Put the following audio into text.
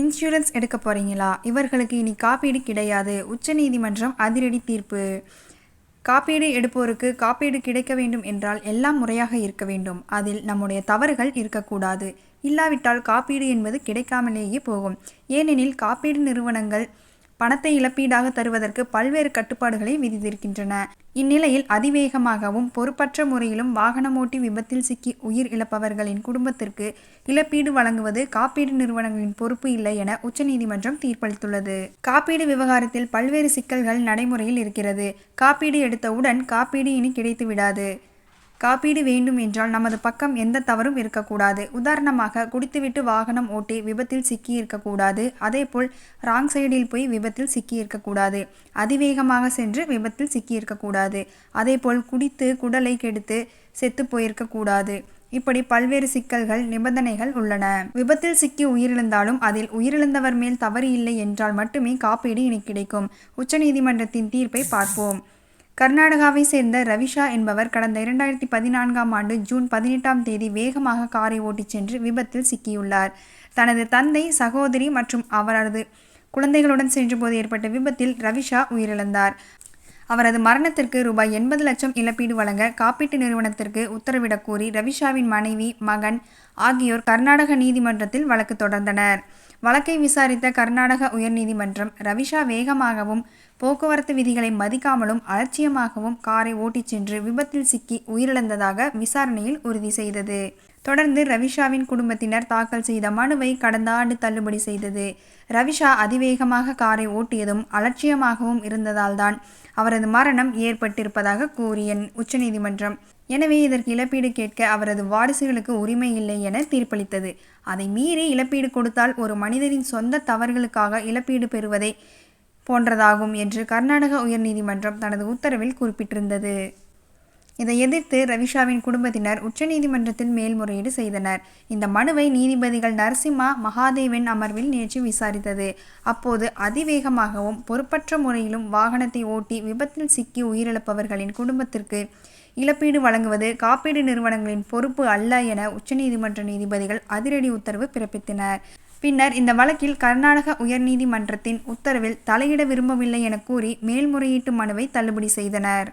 Insurance எடுக்க போகிறீங்களா இவர்களுக்கு இனி காப்பீடு கிடையாது. உச்சநீதிமன்றம் அதிரடி தீர்ப்பு. காப்பீடு எடுப்போருக்கு காப்பீடு கிடைக்க வேண்டும் என்றால் எல்லாம் முறையாக இருக்க வேண்டும். அதில் நம்முடைய தவறுகள் இருக்கக்கூடாது. இல்லாவிட்டால் காப்பீடு என்பது கிடைக்காமலேயே போகும். ஏனெனில் காப்பீடு நிறுவனங்கள் பணத்தை இழப்பீடாக தருவதற்கு பல்வேறு கட்டுப்பாடுகளை விதித்திருக்கின்றன. இந்நிலையில் அதிவேகமாகவும் பொறுப்பற்ற முறையிலும் வாகனம் ஓட்டி விபத்தில் சிக்கி உயிர் இழப்பவர்களின் குடும்பத்திற்கு இழப்பீடு வழங்குவது காப்பீடு நிறுவனங்களின் பொறுப்பு இல்லை என உச்சநீதிமன்றம் தீர்ப்பளித்துள்ளது. காப்பீடு விவகாரத்தில் பல்வேறு சிக்கல்கள் நடைமுறையில் இருக்கிறது. காப்பீடு எடுத்தவுடன் காப்பீடு இனி கிடைத்து விடாது காப்பீடு வேண்டும் என்றால் நமது பக்கம் எந்த தவறும் இருக்கக்கூடாது. உதாரணமாக குடித்துவிட்டு வாகனம் ஓட்டி விபத்தில் சிக்கி இருக்கக்கூடாது அதேபோல் ராங் சைடில் போய் விபத்தில் சிக்கி இருக்கக்கூடாது அதிவேகமாக சென்று விபத்தில் சிக்கி இருக்கக்கூடாது அதேபோல் குடித்து குடலை கெடுத்து செத்து போயிருக்கக்கூடாது. இப்படி பல்வேறு சிக்கல்கள் நிபந்தனைகள் உள்ளன. விபத்தில் சிக்கி உயிரிழந்தாலும் அதில் உயிரிழந்தவர் மேல் தவறு இல்லை என்றால் மட்டுமே காப்பீடு இனி கிடைக்கும். உச்சநீதிமன்றத்தின் தீர்ப்பை பார்ப்போம். கர்நாடகாவை சேர்ந்த ரவிஷா என்பவர் கடந்த இரண்டாயிரத்தி பதினான்காம் ஆண்டு ஜூன் பதினெட்டாம் தேதி வேகமாக காரை ஓட்டிச் சென்று விபத்தில் சிக்கியுள்ளார். தனது தந்தை சகோதரி மற்றும் அவரது குழந்தைகளுடன் சென்றபோது ஏற்பட்ட விபத்தில் ரவிஷா உயிரிழந்தார். அவரது மரணத்திற்கு ரூபாய் எண்பது லட்சம் இழப்பீடு வழங்க காப்பீட்டு நிறுவனத்திற்கு உத்தரவிடக் கோரி ரவிஷாவின் மனைவி மகன் ஆகியோர் கர்நாடக நீதிமன்றத்தில் வழக்கு தொடர்ந்தனர். வழக்கை விசாரித்த கர்நாடக உயர்நீதிமன்றம் ரவிஷா வேகமாகவும் போக்குவரத்து விதிகளை மதிக்காமலும் அலட்சியமாகவும் காரை ஓட்டிச் சென்று விபத்தில் சிக்கி உயிரிழந்ததாக விசாரணையில் உறுதி செய்தது. தொடர்ந்து ரவிஷாவின் குடும்பத்தினர் தாக்கல் செய்த மனுவை கடந்த ஆண்டு தள்ளுபடி செய்தது. ரவிஷா அதிவேகமாக காரை ஓட்டியதும் அலட்சியமாகவும் இருந்ததால்தான் அவரது மரணம் ஏற்பட்டிருப்பதாக கூறிய உச்சநீதிமன்றம். எனவே இதற்கு இழப்பீடு கேட்க அவரது வாரிசுகளுக்கு உரிமை இல்லை என தீர்ப்பளித்தது. அதை மீறி இழப்பீடு கொடுத்தால் ஒரு மனிதரின் சொந்த தவறுகளுக்காக இழப்பீடு பெறுவதை போன்றதாகும் என்று கர்நாடக உயர்நீதிமன்றம் தனது உத்தரவில் குறிப்பிட்டிருந்தது. இதை எதிர்த்து ரவிஷாவின் குடும்பத்தினர் உச்சநீதிமன்றத்தில் மேல்முறையீடு செய்தனர். இந்த மனுவை நீதிபதிகள் நரசிம்மா மகாதேவன் அமர்வில் நேற்று விசாரித்தது. அப்போது அதிவேகமாகவும் பொறுப்பற்ற முறையிலும் வாகனத்தை ஓட்டி விபத்தில் சிக்கி உயிரிழப்பவர்களின் குடும்பத்திற்கு இழப்பீடு வழங்குவது காப்பீடு நிறுவனங்களின் பொறுப்பு அல்ல என உச்சநீதிமன்ற நீதிபதிகள் அதிரடி உத்தரவு பிறப்பித்தனர். பின்னர் இந்த வழக்கில் கர்நாடக உயர்நீதிமன்றத்தின் உத்தரவில் தலையிட விரும்பவில்லை என கூறி மேல்முறையீட்டு மனுவை தள்ளுபடி செய்தனர்.